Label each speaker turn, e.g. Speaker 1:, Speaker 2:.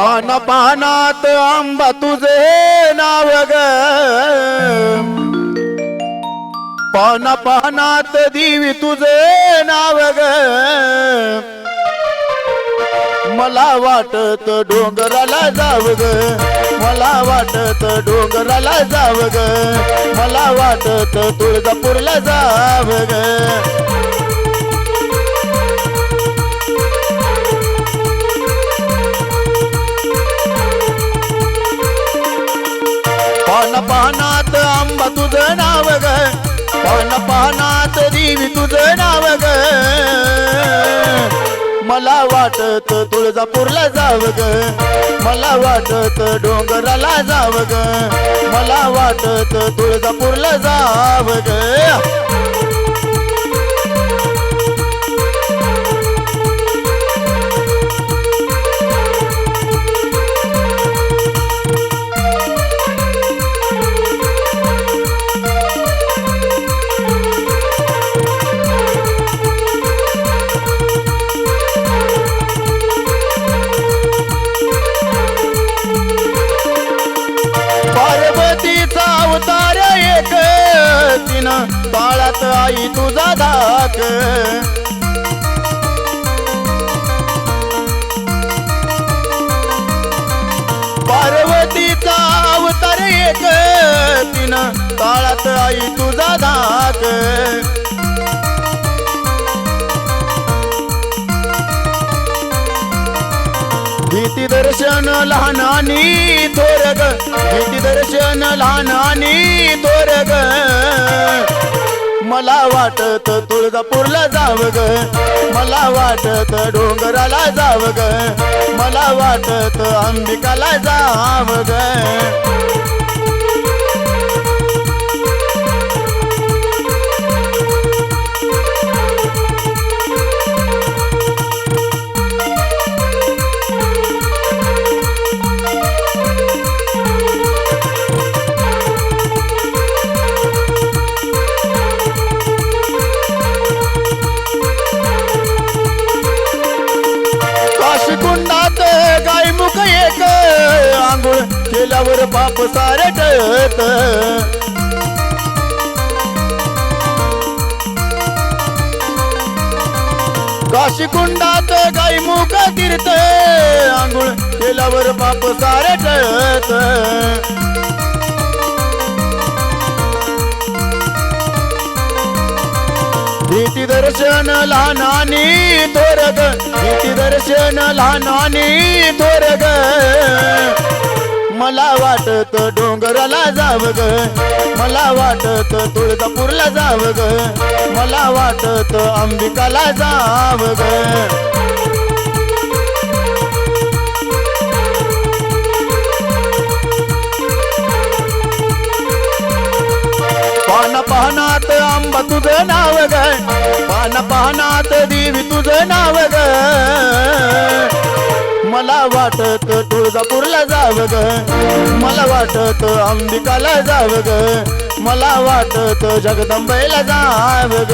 Speaker 1: पाना पानात आंबा तुझे नाव ग. पाना पानात दिवी तुझे नाव ग. मला वाटत डोंगराला जाव ग. मला वाटत डोंगराला जाव ग. मला वाटत तुळजापूरला जाव ग. तुझं नाव ग. पान पानात देवी तुझं नाव ग. मला वाटत तुळजापूरला जाव ग. मला वाटत डोंगराला जाव ग. मला वाटत तुळजापूरला जाव ग. बाळात आई तुझा धाक पार्वतीचा अवतार एक तिनं काळात आई तुझा धाक भीती दर्शन लहानानी थोरग भीती दर्शन लहानानी थोरग. मला वाटत तुळजापूरला जाव ग. मला वाटत डोंगराला जाव ग. मला वाटत अंबिकाला जाव ग. केल्यावर पाप सारे टळत. काशीकुंडात गायमुख तीर्थ आंघोळ केल्यावर पाप सारे टळत. भीती दर्शन लहानानी थोरग. भीती दर्शन लहानानी थोरग. वाटत डोंगराला जाव ग. मला वाटत तुळजापूरला जाव ग. मला वाटत अंबिकाला जाव ग. पान पाहनात आंबा तुझं नाव ग. पान पाहनात देवी तुझं नाव ग. मला वाटत तुळजापूरला जाव ग. मला वाटत अंबिकाला जाव ग. मला वाटत जगदंबेला जाव ग.